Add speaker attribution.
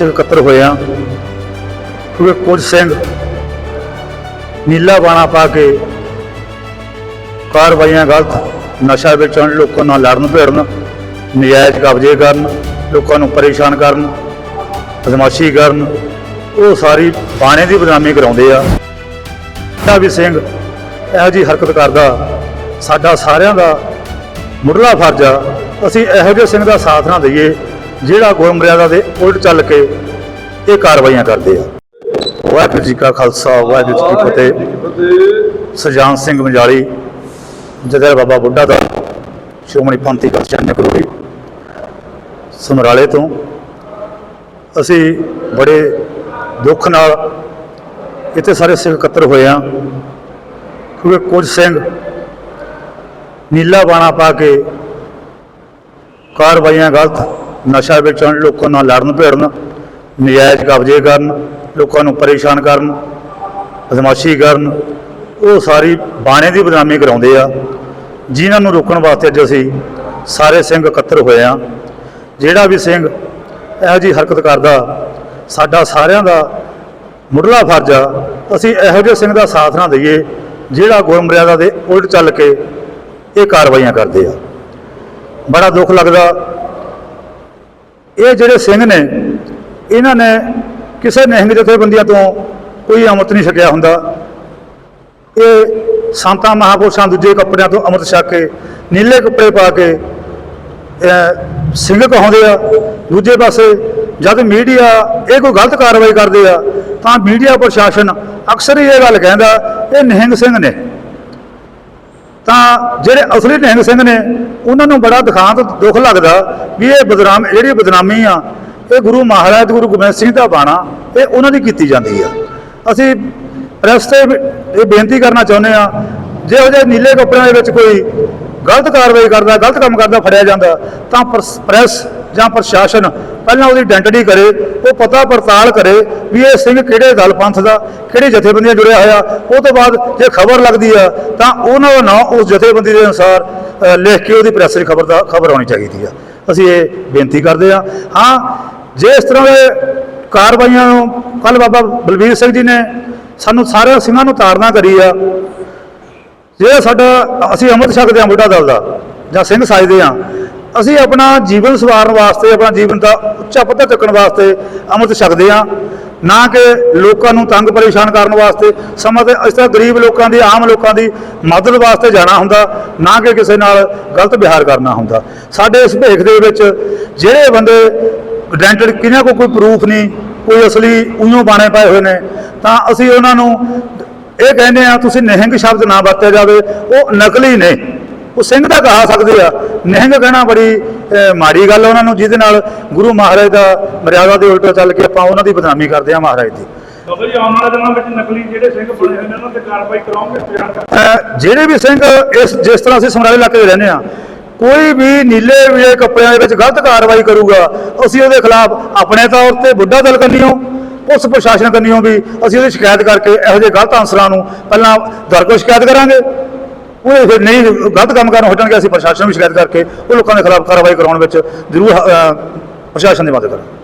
Speaker 1: ਸਿੰਘ ਇਕੱਤਰ ਹੋਏ ਆ ਕਿਉਂਕਿ ਕੁਝ ਸਿੰਘ ਨੀਲਾ ਬਾਣਾ ਪਾ ਕੇ ਕਾਰਵਾਈਆਂ ਗਲਤ, ਨਸ਼ਾ ਵੇਚਣ, ਲੋਕਾਂ ਨਾਲ ਲੜਨ ਭਿੜਨ, ਨਜਾਇਜ਼ ਕਬਜ਼ੇ ਕਰਨ, ਲੋਕਾਂ ਨੂੰ ਪਰੇਸ਼ਾਨ ਕਰਨ, ਬਦਮਾਸ਼ੀ ਕਰਨ, ਉਹ ਸਾਰੀ ਬਾਣੇ ਦੀ ਬਦਨਾਮੀ ਕਰਾਉਂਦੇ ਆ। ਤਾਂ ਵੀ ਸਿੰਘ ਇਹੋ ਜੀ ਹਰਕਤ ਕਰਦਾ, ਸਾਡਾ ਸਾਰਿਆਂ ਦਾ ਮੁੱਢਲਾ ਫਰਜ਼ ਆ, ਅਸੀਂ ਇਹੋ ਜਿਹੇ ਸਿੰਘ ਦਾ ਸਾਥ ਨਾ ਦਈਏ। ਜਿਹੜਾ ਗੁਰਮਰਿਆਦਾ ਦੇ ਉਲਟ ਚੱਲ ਕੇ ਇਹ ਕਾਰਵਾਈਆਂ ਕਰਦੇ ਆ। ਵਾਹਿਗੁਰੂ ਜੀ ਕਾ ਖਾਲਸਾ ਵਾਹਿਗੁਰੂ ਜੀ ਕੀ ਫਤਿਹ। ਸੁਜਾਨ ਸਿੰਘ ਮੰਜਾਲੀ ਜਦਰ ਬਾਬਾ ਬੁੱਢਾ ਦਾ ਸ਼੍ਰੋਮਣੀ ਪੰਥੀ ਕਲਚਰ ਕਰੂਗੀ ਸਮਰਾਲੇ ਤੋਂ। ਅਸੀਂ ਬੜੇ ਦੁੱਖ ਨਾਲ ਇੱਥੇ ਸਾਰੇ ਸਿੰਘ ਇਕੱਤਰ ਹੋਏ ਆ ਕਿਉਂਕਿ ਕੁਝ ਸਿੰਘ ਨੀਲਾ ਬਾਣਾ ਪਾ ਕੇ ਕਾਰਵਾਈਆਂ ਗਲਤ ਨਸ਼ਾ ਵੇਚਣ, ਲੋਕਾਂ ਨਾਲ ਲੜਨ, ਭਿੜਨ, ਨਜਾਇਜ਼ ਕਬਜ਼ੇ ਕਰਨ, ਲੋਕਾਂ ਨੂੰ ਪਰੇਸ਼ਾਨ ਕਰਨ, ਬਦਮਾਸ਼ੀ ਕਰਨ, ਉਹ ਸਾਰੀ ਬਾਣੇ ਦੀ ਬਦਨਾਮੀ ਕਰਾਉਂਦੇ ਆ। ਜਿਨ੍ਹਾਂ ਨੂੰ ਰੋਕਣ ਵਾਸਤੇ ਅੱਜ ਅਸੀਂ ਸਾਰੇ ਸਿੰਘ ਇਕੱਤਰ ਹੋਏ ਆ। ਜਿਹੜਾ ਵੀ ਸਿੰਘ ਇਹੋ ਜੀ ਹਰਕਤ ਕਰਦਾ, ਸਾਡਾ ਸਾਰਿਆਂ ਦਾ ਮੁੱਢਲਾ ਫਰਜ਼ ਆ, ਅਸੀਂ ਇਹੋ ਜਿਹੇ ਸਿੰਘ ਦਾ ਸਾਥ ਨਾ ਦਈਏ, ਜਿਹੜਾ ਗੁਰਮਰਿਆਦਾ ਦੇ ਉਲਟ ਚੱਲ ਕੇ ਇਹ ਕਾਰਵਾਈਆਂ ਕਰਦੇ ਆ। ਬੜਾ ਦੁੱਖ ਲੱਗਦਾ ਇਹ ਜਿਹੜੇ ਸਿੰਘ ਨੇ, ਇਹਨਾਂ ਨੇ ਕਿਸੇ ਨਿਹੰਗ ਜਥੇਬੰਦੀਆਂ ਤੋਂ ਕੋਈ ਅਮਰਤ ਨਹੀਂ ਛਕਿਆ ਹੁੰਦਾ। ਇਹ ਸੰਤਾਂ ਮਹਾਪੁਰਸ਼ਾਂ ਦੂਜੇ ਕੱਪੜਿਆਂ ਤੋਂ ਅੰਮ੍ਰਿਤ ਛਕ ਕੇ, ਨੀਲੇ ਕੱਪੜੇ ਪਾ ਕੇ ਸਿੰਘ ਕਹਾਉਂਦੇ ਆ। ਦੂਜੇ ਪਾਸੇ ਜਦ ਮੀਡੀਆ ਇਹ ਕੋਈ ਗਲਤ ਕਾਰਵਾਈ ਕਰਦੇ ਆ, ਤਾਂ ਮੀਡੀਆ ਪ੍ਰਸ਼ਾਸਨ ਅਕਸਰ ਹੀ ਇਹ ਗੱਲ ਕਹਿੰਦਾ, ਇਹ ਨਿਹੰਗ ਸਿੰਘ ਨੇ। ਤਾਂ ਜਿਹੜੇ ਅਸਲੀ ਨਿਹੰਗ ਸਿੰਘ ਨੇ, ਉਹਨਾਂ ਨੂੰ ਬੜਾ ਦਿਖਾਂਤ ਦੁੱਖ ਲੱਗਦਾ ਵੀ ਇਹ ਬਦਨਾਮ, ਜਿਹੜੀ ਬਦਨਾਮੀ ਆ, ਇਹ ਗੁਰੂ ਮਹਾਰਾਜ, ਗੁਰੂ ਗੋਬਿੰਦ ਸਿੰਘ ਦਾ ਬਾਣਾ, ਇਹ ਉਹਨਾਂ ਦੀ ਕੀਤੀ ਜਾਂਦੀ ਆ। ਅਸੀਂ ਪ੍ਰੈਸ ਤੇ ਇਹ ਬੇਨਤੀ ਕਰਨਾ ਚਾਹੁੰਦੇ ਆ, ਜਿਹੋ ਜਿਹੇ ਨੀਲੇ ਕੱਪੜਿਆਂ ਦੇ ਵਿੱਚ ਕੋਈ ਗਲਤ ਕਾਰਵਾਈ ਕਰਦਾ, ਗਲਤ ਕੰਮ ਕਰਦਾ, ਫੜਿਆ ਜਾਂਦਾ, ਤਾਂ ਪ੍ਰਸ- ਪ੍ਰੈਸ ਜਾਂ ਪ੍ਰਸ਼ਾਸਨ ਪਹਿਲਾਂ ਉਹਦੀ ਆਇਡੈਂਟੀਟੀ ਕਰੇ, ਉਹ ਪਤਾ ਪੜਤਾਲ ਕਰੇ ਵੀ ਇਹ ਸਿੰਘ ਕਿਹੜੇ ਦਲ ਪੰਥ ਦਾ, ਕਿਹੜੀ ਜਥੇਬੰਦੀਆਂ ਜੁੜਿਆ ਹੋਇਆ। ਉਹ ਤੋਂ ਬਾਅਦ ਜੇ ਖਬਰ ਲੱਗਦੀ ਆ, ਤਾਂ ਉਹਨਾਂ ਦਾ ਨਾਂ ਉਸ ਜਥੇਬੰਦੀ ਦੇ ਅਨੁਸਾਰ ਲਿਖ ਕੇ ਉਹਦੀ ਪ੍ਰੈਸ 'ਚ ਖਬਰ ਦਾ, ਖਬਰ ਆਉਣੀ ਚਾਹੀਦੀ ਆ। ਅਸੀਂ ਇਹ ਬੇਨਤੀ ਕਰਦੇ ਆ। ਹਾਂ, ਜੇ ਇਸ ਤਰ੍ਹਾਂ ਦੇ ਕਾਰਵਾਈਆਂ ਨੂੰ ਕੱਲ ਬਾਬਾ ਬਲਬੀਰ ਸਿੰਘ ਜੀ ਨੇ ਸਾਨੂੰ ਸਾਰੇ ਸਿੰਘਾਂ ਨੂੰ ਤਾੜਨਾ ਕਰੀ ਆ, ਜਿਹੜਾ ਸਾਡਾ, ਅਸੀਂ ਅੰਮ੍ਰਿਤ ਛਕਦੇ ਹਾਂ ਬੁੱਢਾ ਦਲ ਦਾ ਜਾਂ ਸਿੰਘ ਸਾਜਦੇ ਹਾਂ ਅਸੀਂ ਆਪਣਾ ਜੀਵਨ ਸਵਾਰਨ ਵਾਸਤੇ, ਆਪਣਾ ਜੀਵਨ ਦਾ ਉੱਚਾ ਪੱਧਰ ਚੱਕਣ ਵਾਸਤੇ ਅੰਮ੍ਰਿਤ ਛਕਦੇ ਹਾਂ। ਨਾ ਕਿ ਲੋਕਾਂ ਨੂੰ ਤੰਗ ਪਰੇਸ਼ਾਨ ਕਰਨ ਵਾਸਤੇ। ਸਮਾਂ ਤੇ ਇਸ ਤਰ੍ਹਾਂ ਗਰੀਬ ਲੋਕਾਂ ਦੀ, ਆਮ ਲੋਕਾਂ ਦੀ ਮਦਦ ਵਾਸਤੇ ਜਾਣਾ ਹੁੰਦਾ, ਨਾ ਕਿ ਕਿਸੇ ਨਾਲ ਗਲਤ ਵਿਹਾਰ ਕਰਨਾ ਹੁੰਦਾ। ਸਾਡੇ ਇਸ ਭੇਖ ਦੇ ਵਿੱਚ ਜਿਹੜੇ ਬੰਦੇ ਆਇਡੈਂਟੀਟੀ ਕਿਹਨਾਂ ਕੋਲ ਕੋਈ ਪ੍ਰੂਫ ਨਹੀਂ, ਕੋਈ ਅਸਲੀ ਉਈਓ ਬਾਣੇ ਪਾਏ ਹੋਏ ਨੇ, ਤਾਂ ਅਸੀਂ ਉਹਨਾਂ ਨੂੰ ਇਹ ਕਹਿੰਦੇ ਆ ਤੁਸੀਂ ਨਿਹੰਗ ਸ਼ਬਦ ਨਾ ਵਰਤਿਆ ਜਾਵੇ, ਉਹ ਨਕਲੀ ਨੇ। ਉਹ ਸਿੰਘ ਦਾ ਕਹਾ ਸਕਦੇ ਆ। ਨਿਹੰਗ ਕਹਿਣਾ ਬੜੀ ਮਾੜੀ ਗੱਲ ਉਹਨਾਂ ਨੂੰ ਜਿਹਦੇ ਨਾਲ ਗੁਰੂ ਮਹਾਰਾਜ ਦਾ ਮਰਿਆਦਾ ਦੇ ਉਲਟ ਚੱਲ ਕੇ ਆਪਾਂ ਉਹਨਾਂ ਦੀ ਬਦਨਾਮੀ ਕਰਦੇ ਆ ਮਹਾਰਾਜ ਦੀ।
Speaker 2: ਬਾਬਾ ਜੀ ਆਉਣ ਵਾਲੇ ਦਿਨਾਂ ਵਿੱਚ ਨਕਲੀ ਜਿਹੜੇ ਸਿੰਘ ਬਣੇ ਹੋਏ ਨੇ ਉਹਨਾਂ ਤੇ ਕਾਰਵਾਈ ਕਰਾਉਂਗੇ ਤਿਆਰ ਕਰ
Speaker 1: ਅਹ, ਜਿਹੜੇ ਵੀ ਸਿੰਘ ਇਸ ਜਿਸ ਤਰ੍ਹਾਂ ਅਸੀਂ ਸਮਰਾਲੇ ਇਲਾਕੇ 'ਚ ਰਹਿੰਦੇ ਆ ਕੋਈ ਵੀ ਨੀਲੇ ਵੀਲੇ ਕੱਪੜਿਆਂ ਦੇ ਵਿੱਚ ਗਲਤ ਕਾਰਵਾਈ ਕਰੂਗਾ ਅਸੀਂ ਉਹਦੇ ਖਿਲਾਫ ਆਪਣੇ ਤੌਰ ਤੇ ਬੁੱਢਾ ਦਲ ਕੰਨੀਓ ਉਸ ਪ੍ਰਸ਼ਾਸਨ ਕੰਨੀਓ ਵੀ ਅਸੀਂ ਉਹਦੀ ਸ਼ਿਕਾਇਤ ਕਰਕੇ ਇਹੋ ਜਿਹੇ ਗਲਤ ਅਨਸਰਾਂ ਨੂੰ ਪਹਿਲਾਂ ਦਰਗੋ ਸ਼ਿਕਾਇਤ ਕਰਾਂਗੇ। ਉਹ ਫਿਰ ਨਹੀਂ ਗਲਤ ਕੰਮ ਕਰਨ ਜਾਣਗੇ, ਅਸੀਂ ਪ੍ਰਸ਼ਾਸਨ ਨੂੰ ਵੀ ਸ਼ਿਕਾਇਤ ਕਰਕੇ ਉਹ ਲੋਕਾਂ ਦੇ ਖਿਲਾਫ ਕਾਰਵਾਈ ਕਰਾਉਣ ਵਿੱਚ ਜ਼ਰੂਰ ਪ੍ਰਸ਼ਾਸਨ ਦੀ ਮਦਦ ਕਰਾਂਗੇ।